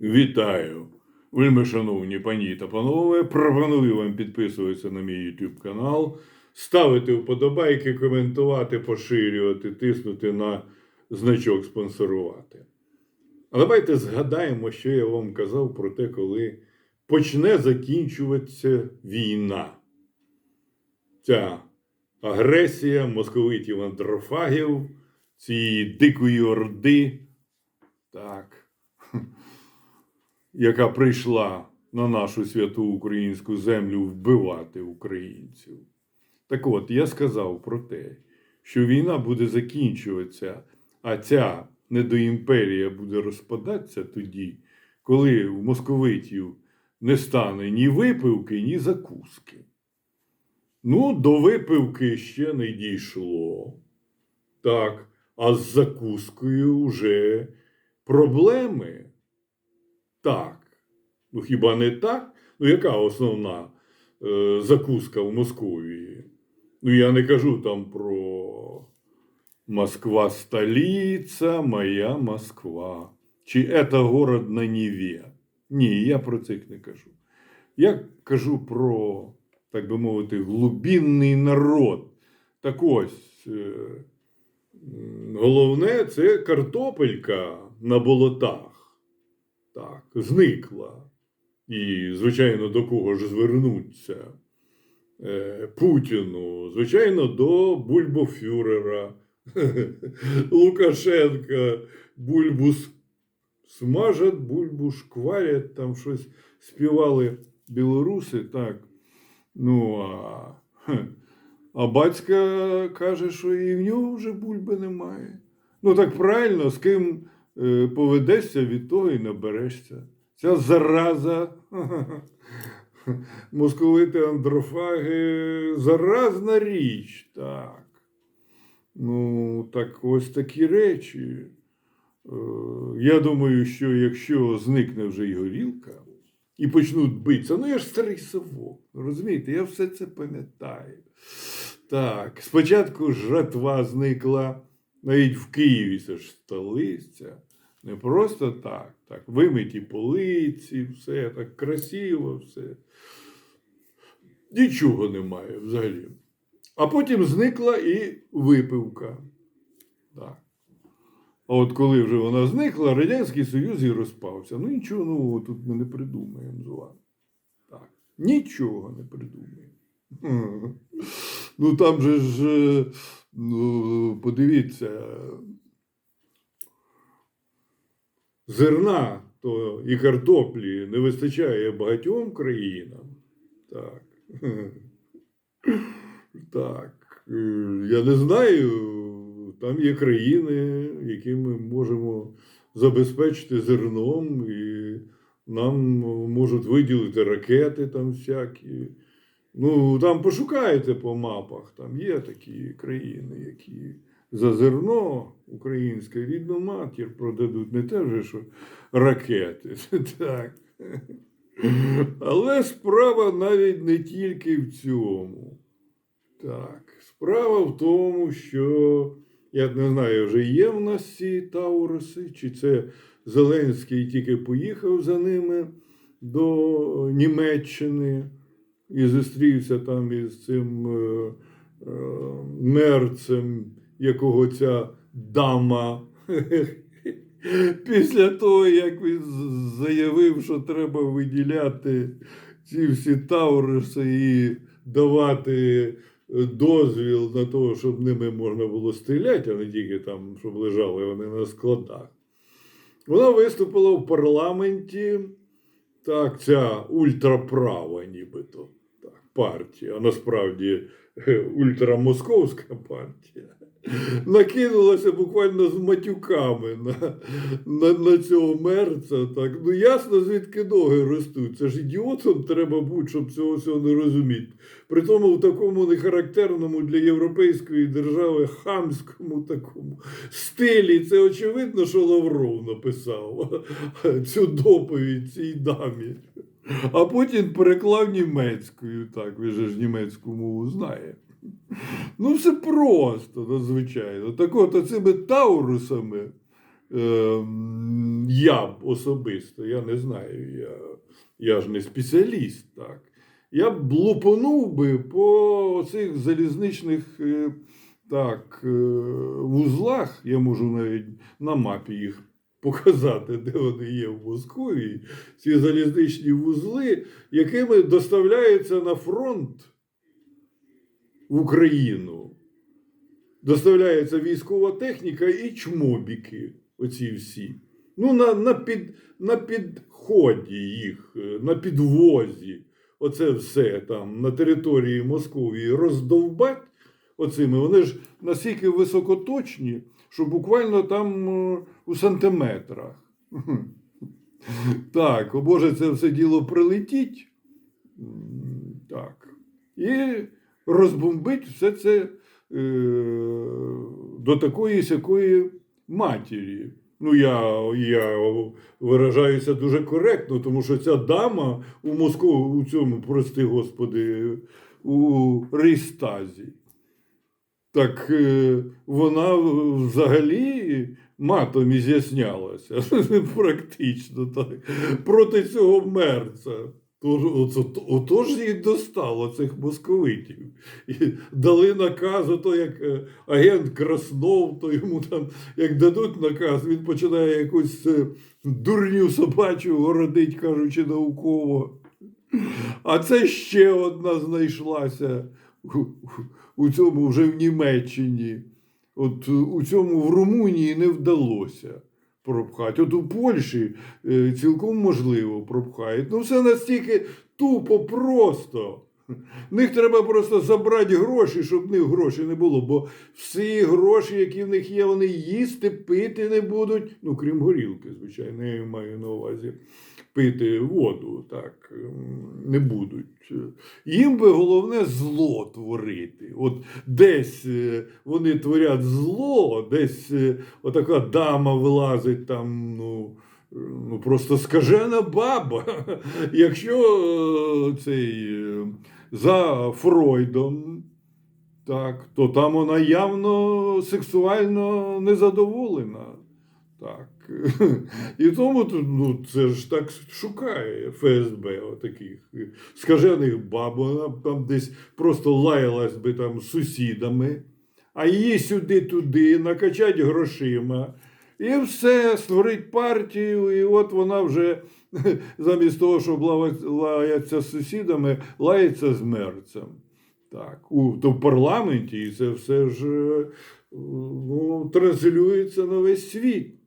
Вітаю, вельми шановні пані та панове. Пропоную вам підписуватися на мій YouTube канал, ставити вподобайки, коментувати, поширювати, тиснути на значок спонсорувати. А давайте згадаємо, що я вам казав про те, коли почне закінчуватися війна. Ця агресія московитів андрофагів, цієї дикої орди, так, яка прийшла на нашу святу українську землю вбивати українців. Так от, я сказав про те, що війна буде закінчуватися, а ця недоімперія буде розпадатися тоді, коли в московитів не стане ні випивки, ні закуски. Ну, до випивки ще не дійшло. Так, а з закускою вже проблеми. Так. Ну хіба не так? Ну, яка основна е, закуска в Московії? Ну, я не кажу там про Москва столиця, моя Москва. Чи це город на Неві? Ні, я про це не кажу. Я кажу про, так би мовити, глубинний народ. Так ось, е, головне це картопелька на болотах. Так, зникла. І, звичайно, до кого ж звернуться? Е, Путіну, звичайно, до бульбофюрера. Лукашенка, бульбу смажать, бульбу шкварять, там щось співали білоруси, так. Ну, а, а батька каже, що і в нього вже бульби немає. Ну, так правильно, з ким е, поведешся, від того і наберешся. Ця зараза. Московити андрофаги заразна річ, так. Ну, так ось такі речі. Е, Я думаю, що якщо зникне вже й горілка і почнуть битися, ну я ж старий совок, розумієте, я все це пам'ятаю. Так, спочатку жратва зникла, навіть в Києві це ж столиця. Не просто так, так, вимиті полиці, все так красиво, все. Нічого немає взагалі. А потім зникла і випивка. Так. А от коли вже вона зникла, Радянський Союз і розпався. Ну нічого нового тут ми не придумаємо з вами. Так. Нічого не придумаємо. Ну там же ж, е, ну, подивіться, зерна то і картоплі не вистачає багатьом країнам. Так. Так. Е, Я не знаю. Там є країни, які ми можемо забезпечити зерном, і нам можуть виділити ракети там всякі. Ну, там пошукайте по мапах, там є такі країни, які за зерно українське рідну матір продадуть не те вже, що ракети. Так. Але справа навіть не тільки в цьому. Так, справа в тому, що я не знаю, вже є в нас ці Тауруси, чи це Зеленський тільки поїхав за ними до Німеччини і зустрівся там із цим е, е, мерцем, якого ця дама. Після того, як він заявив, що треба виділяти ці всі Тауруси і давати дозвіл на те, щоб ними можна було стріляти, а не тільки там, щоб лежали вони на складах. Вона виступила в парламенті, так, ця ультраправа, нібито так, партія, а насправді е, ультрамосковська партія. Накинулася буквально з матюками на, на, на цього мерця. Так. Ну ясно, звідки ноги ростуть. Це ж ідіотом треба бути, щоб цього всього не розуміти. При тому в такому нехарактерному для європейської держави хамському такому стилі. Це очевидно, що Лавров написав цю доповідь цій дамі. А потім переклав німецькою. Так, же ж німецьку мову знає. Ну, все просто, надзвичайно. Так от цими таурусами ем, я б особисто, я не знаю, я, я ж не спеціаліст, так. Я б лупанув би по цих залізничних е, так, е, вузлах, я можу навіть на мапі їх показати, де вони є в Москві, ці залізничні вузли, якими доставляється на фронт в Україну. Доставляється військова техніка і чмобіки, оці всі. Ну, на, на, під, на підході їх, е, на підвозі. Оце все там на території Московії роздовбать оцими. Вони ж настільки високоточні, що буквально там е, у сантиметрах. Так, о Боже, це все діло прилетіть. Так. І розбомбить все це е, до такої сякої матері. Ну, я, я виражаюся дуже коректно, тому що ця дама у Москві, у цьому, прости господи, у Рейстазі. Так е, вона взагалі матом із'яснялася. Практично так. Проти цього мерця. Тож, оце, отож їй достало цих московитів. І дали наказ, ото як е, агент Краснов, то йому там, як дадуть наказ, він починає якусь е, дурню собачу городить, кажучи, науково. А це ще одна знайшлася у, цьому вже в Німеччині. От у цьому в Румунії не вдалося пропхати. От у Польщі е, цілком можливо пропхають. Ну, все настільки тупо просто. В них треба просто забрати гроші, щоб в них грошей не було. Бо всі гроші, які в них є, вони їсти, пити не будуть. Ну, крім горілки, звичайно, я маю на увазі пити воду, так, ем, не будуть. Їм би головне зло творити. От десь е, вони творять зло, десь е, отака дама вилазить там, ну. Ну, просто скажена баба. Якщо е, цей е, за Фройдом, так, то там вона явно сексуально незадоволена. Так. І тому ну, це ж так шукає ФСБ отаких скажених баб. Вона там десь просто лаялась би там з сусідами, а її сюди-туди накачать грошима. І все, створить партію, і от вона вже замість того, щоб лаятися з сусідами, лається з мерцем. Так, у, то в парламенті це все ж е, ну, транслюється на весь світ.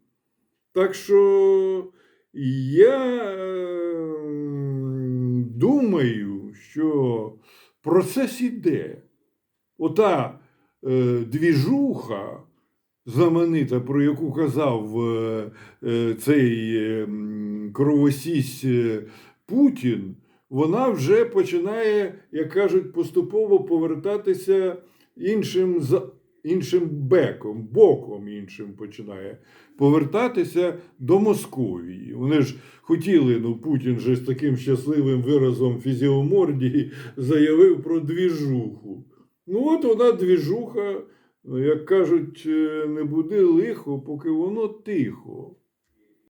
Так що я е, думаю, що процес іде. Ота е, двіжуха знаменита, про яку казав е, е, цей е, м, кровосісь Путін, вона вже починає, як кажуть, поступово повертатися іншим, іншим беком, боком іншим починає повертатися до Московії. Вони ж хотіли, ну Путін же з таким щасливим виразом фізіомордії заявив про двіжуху. Ну, от вона двіжуха, як кажуть, е, не буде лихо, поки воно тихо.